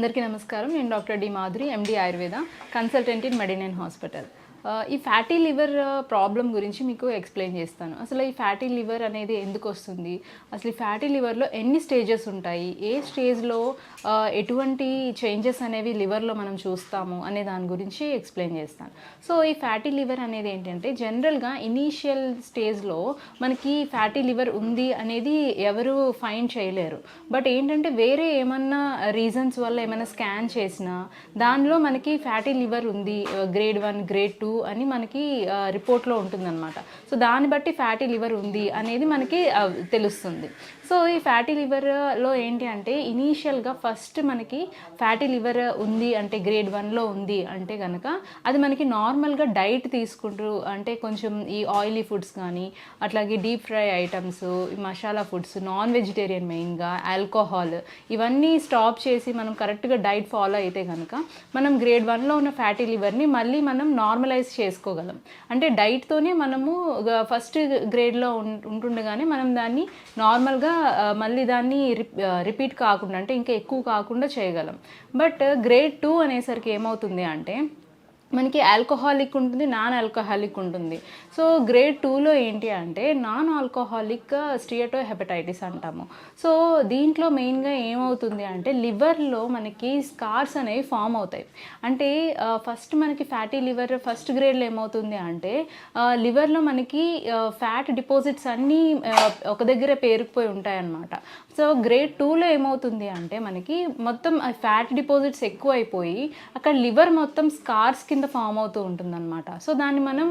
అందరికీ నమస్కారం. నేను doctor D Madhuri MD Ayurveda consultant in Medinine hospital ఈ ఫ్యాటీ లివర్ ప్రాబ్లం గురించి మీకు ఎక్స్ప్లెయిన్ చేస్తాను. అసలు ఈ ఫ్యాటీ లివర్ అనేది ఎందుకు వస్తుంది? అసలు ఈ ఫ్యాటీ లివర్లో ఎన్ని స్టేజెస్ ఉంటాయి? ఏ స్టేజ్లో ఎటువంటి చేంజెస్ అనేవి లివర్లో మనం చూస్తాము అనే దాని గురించి ఎక్స్ప్లెయిన్ చేస్తాను. సో ఈ ఫ్యాటీ లివర్ అనేది ఏంటంటే జనరల్గా ఇనీషియల్ స్టేజ్లో మనకి ఫ్యాటీ లివర్ ఉంది అనేది ఎవరు ఫైండ్ చేయలేరు. బట్ ఏంటంటే వేరే ఏమన్నా రీజన్స్ వల్ల ఏమైనా స్కాన్ చేసినా దానిలో మనకి ఫ్యాటీ లివర్ ఉంది గ్రేడ్ వన్ గ్రేడ్ టూ అని మనకి రిపోర్ట్లో ఉంటుందన్నమాట. సో దాన్ని బట్టి ఫ్యాటీ లివర్ ఉంది అనేది మనకి తెలుస్తుంది. సో ఈ ఫ్యాటీ లివర్లో ఏంటి అంటే ఇనీషియల్గా ఫస్ట్ మనకి ఫ్యాటీ లివర్ ఉంది అంటే గ్రేడ్ వన్లో ఉంది అంటే కనుక అది మనకి నార్మల్గా డైట్ తీసుకుంటూ అంటే కొంచెం ఈ ఆయిలీ ఫుడ్స్ కానీ అట్లాగే deep fry items masala foods non vegetarian మెయిన్గా ఆల్కహాల్ ఇవన్నీ స్టాప్ చేసి మనం కరెక్ట్గా డైట్ ఫాలో అయితే కనుక మనం గ్రేడ్ వన్లో ఉన్న ఫ్యాటీ లివర్ని మళ్ళీ మనం నార్మలైజ్ చేసుకోగలం. అంటే డైట్తోనే మనము ఫస్ట్ గ్రేడ్లో ఉంటుండగానే మనం దాన్ని నార్మల్గా మళ్ళీ దాన్ని రిపీట్ కాకుండా అంటే ఇంకా ఎక్కువ కాకుండా చేయగలం. బట్ గ్రేడ్ టూ అనేసరికి ఏమవుతుంది అంటే మనకి ఆల్కహాలిక్ ఉంటుంది నాన్ ఆల్కహాలిక్ ఉంటుంది సో గ్రేడ్ టూలో ఏంటి అంటే నాన్ ఆల్కహాలిక్ స్టియటో హెపటైటిస్ అంటాము. సో దీంట్లో మెయిన్గా ఏమవుతుంది అంటే లివర్లో మనకి స్కార్స్ అనేవి ఫామ్ అవుతాయి. అంటే ఫస్ట్ మనకి ఫ్యాటీ లివర్ ఫస్ట్ గ్రేడ్లో ఏమవుతుంది అంటే లివర్లో మనకి ఫ్యాట్ డిపాజిట్స్ అన్నీ ఒక దగ్గర పేరుకుపోయి ఉంటాయి అన్నమాట సో గ్రేడ్ టూలో ఏమవుతుంది అంటే మనకి మొత్తం ఫ్యాట్ డిపాజిట్స్ ఎక్కువ అయిపోయి అక్కడ లివర్ మొత్తం స్కార్స్ కింద ఫామ్ అవుతూ ఉంటుందన్నమాట. సో దాన్ని మనం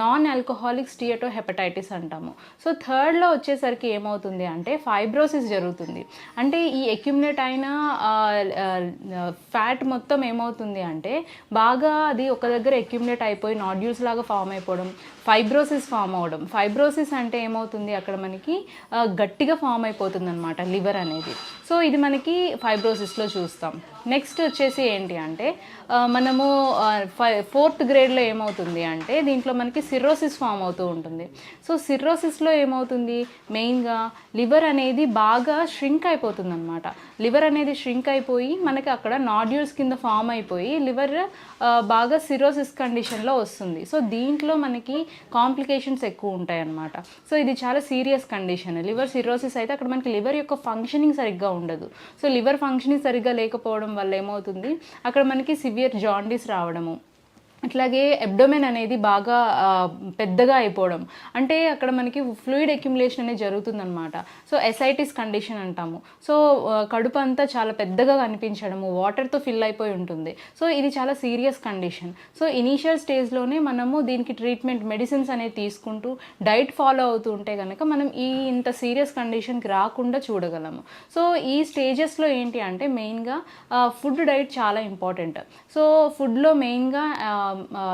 నాన్ ఆల్కహాలిక్ స్టియటో హెపటైటిస్ అంటాము. సో థర్డ్లో వచ్చేసరికి ఏమవుతుంది అంటే ఫైబ్రోసిస్ జరుగుతుంది. అంటే ఈ ఎక్యుమిలేట్ అయిన ఫ్యాట్ మొత్తం ఏమవుతుంది అంటే బాగా అది ఒక దగ్గర ఎక్యుమిలేట్ అయిపోయి నాడ్యూల్స్ లాగా ఫామ్ అయిపోవడం ఫైబ్రోసిస్ ఫామ్ అవడం. ఫైబ్రోసిస్ అంటే ఏమవుతుంది? అక్కడ మనకి గట్టిగా ఫామ్ అయిపోతుంది అనమాట లివర్ అనేది. సో ఇది మనకి ఫైబ్రోసిస్లో చూస్తాం. నెక్స్ట్ వచ్చేసి ఏంటి అంటే మనము మనము ఫోర్త్ గ్రేడ్లో ఏమవుతుంది అంటే దీంట్లో మనకి సిర్రోసిస్ ఫామ్ అవుతూ ఉంటుంది. సో సిర్రోసిస్లో ఏమవుతుంది? మెయిన్గా లివర్ అనేది బాగా ష్రింక్ అయిపోతుంది అనమాట లివర్ అనేది షింక్ అయిపోయి మనకి అక్కడ నాడ్యూల్స్ కింద ఫామ్ అయిపోయి లివర్ బాగా సిరోసిస్ కండిషన్లో వస్తుంది. సో దీంట్లో మనకి కాంప్లికేషన్స్ ఎక్కువ ఉంటాయి అన్నమాట సో ఇది చాలా సీరియస్ కండిషన్. లివర్ సిరోసిస్ అయితే అక్కడ మనకి లివర్ యొక్క ఫంక్షనింగ్ సరిగ్గా ఉండదు. సో లివర్ ఫంక్షన్ సరిగ్గా లేకపోవడం వల్ల ఏమవుతుంది? అక్కడ మనకి సివియర్ జాండీస్ రావడము. అట్లాగే ఎబ్డోమెన్ అనేది బాగా పెద్దగా అయిపోవడం. అంటే అక్కడ మనకి ఫ్లూయిడ్ అక్యుములేషన్ అనేది జరుగుతుందనమాట సో ఎసైటిస్ కండిషన్ అంటాము. సో కడుపు అంతా చాలా పెద్దగా కనిపించడము వాటర్తో ఫిల్ అయిపోయి ఉంటుంది. సో ఇది చాలా సీరియస్ కండిషన్ సో ఇనీషియల్ స్టేజ్లోనే మనము దీనికి ట్రీట్మెంట్ మెడిసిన్స్ అనేది తీసుకుంటూ డైట్ ఫాలో అవుతూ ఉంటే కనుక మనం ఈ ఇంత సీరియస్ కండిషన్కి రాకుండా చూడగలము. సో ఈ స్టేజెస్లో ఏంటి అంటే మెయిన్గా ఫుడ్ డైట్ చాలా ఇంపార్టెంట్ సో ఫుడ్లో మెయిన్గా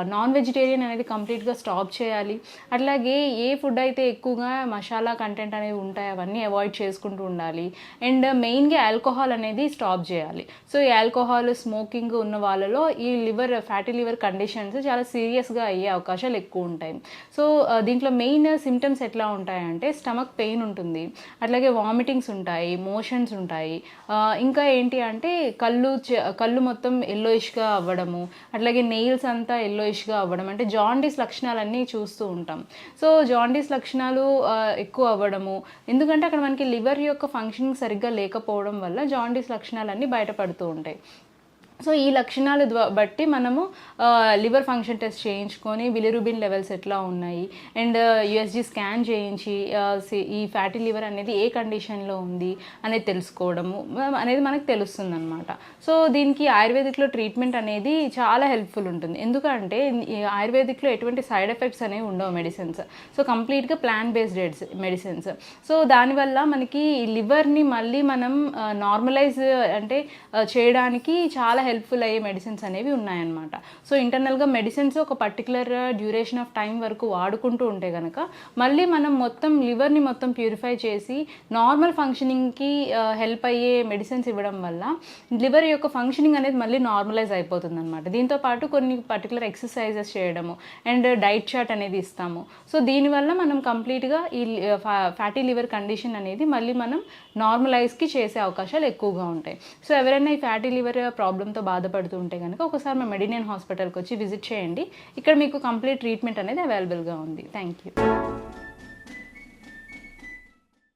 నాన్ వెజిటేరియన్ అనేది కంప్లీట్గా స్టాప్ చేయాలి. అట్లాగే ఏ ఫుడ్ అయితే ఎక్కువగా మసాలా కంటెంట్ అనేవి ఉంటాయి అవన్నీ అవాయిడ్ చేసుకుంటూ ఉండాలి. అండ్ మెయిన్గా ఆల్కహాల్ అనేది స్టాప్ చేయాలి. సో ఈ ఆల్కహాల్ స్మోకింగ్ ఉన్న వాళ్ళలో ఈ లివర్ ఫ్యాటీ లివర్ కండిషన్స్ చాలా సీరియస్గా అయ్యే అవకాశాలు ఎక్కువ ఉంటాయి. సో దీంట్లో మెయిన్ సిమ్టమ్స్ ఎట్లా ఉంటాయంటే స్టమక్ పెయిన్ ఉంటుంది. అట్లాగే వామిటింగ్స్ ఉంటాయి మోషన్స్ ఉంటాయి. ఇంకా ఏంటి అంటే కళ్ళు చ- కళ్ళు మొత్తం ఎల్లోయిష్గా అవ్వడము. అట్లాగే నెయిల్స్ అంతా ఎల్లోయిష్గా అవ్వడం. అంటే జాండీస్ లక్షణాలన్నీ చూస్తూ ఉంటాం. సో జాండీస్ లక్షణాలు ఎక్కువ అవ్వడము. ఎందుకంటే అక్కడ మనకి లివర్ యొక్క ఫంక్షనింగ్ సరిగ్గా లేకపోవడం వల్ల జాండీస్ లక్షణాలన్నీ బయటపడుతూ ఉంటాయి. సో ఈ లక్షణాలు బట్టి మనము లివర్ ఫంక్షన్ టెస్ట్ చేయించుకొని బిలిరుబిన్ లెవెల్స్ ఎట్లా ఉన్నాయి? అండ్ యుఎస్జి స్కాన్ చేయించి సి- ఈ ఫ్యాటీ లివర్ అనేది ఏ కండిషన్లో ఉంది అనేది తెలుసుకోవడము అనేది మనకు తెలుస్తుంది అనమాట సో దీనికి ఆయుర్వేదిక్లో ట్రీట్మెంట్ అనేది చాలా హెల్ప్ఫుల్ ఉంటుంది. ఎందుకంటే ఆయుర్వేదిక్లో ఎటువంటి సైడ్ ఎఫెక్ట్స్ అనేవి ఉండవు మెడిసిన్స్. సో కంప్లీట్గా ప్లాన్ బేస్డ్ మెడిసిన్స్. సో దానివల్ల మనకి లివర్ని మళ్ళీ మనం నార్మలైజ్ అంటే చేయడానికి చాలా హెల్ప్ఫుల్ అయ్యే మెడిసిన్స్ అనేవి ఉన్నాయన్నమాట. సో ఇంటర్నల్గా మెడిసిన్స్ ఒక పర్టికులర్ డ్యూరేషన్ ఆఫ్ టైం వరకు వాడుకుంటూ ఉంటే కనుక మళ్ళీ మనం మొత్తం లివర్ని మొత్తం ప్యూరిఫై చేసి నార్మల్ ఫంక్షనింగ్కి హెల్ప్ అయ్యే మెడిసిన్స్ ఇవ్వడం వల్ల లివర్ యొక్క ఫంక్షనింగ్ అనేది మళ్ళీ నార్మలైజ్ అయిపోతుంది అనమాట దీంతో పాటు కొన్ని పర్టికులర్ ఎక్సర్సైజెస్ చేయడము అండ్ డైట్ చార్ట్ అనేది ఇస్తాము. సో దీనివల్ల మనం కంప్లీట్గా ఈ ఫ్యాటీ లివర్ కండిషన్ అనేది మళ్ళీ మనం నార్మలైజ్కి చేసే అవకాశాలు ఎక్కువగా ఉంటాయి. సో ఎవరైనా ఈ ఫ్యాటీ లివర్ ప్రాబ్లంతో బాధపడుతూ ఉంటే కనుక ఒకసారి మా మెడినియన్ హాస్పిటల్కి వచ్చి విజిట్ చేయండి. ఇక్కడ మీకు కంప్లీట్ ట్రీట్మెంట్ అనేది అవైలబుల్గా ఉంది. Thank you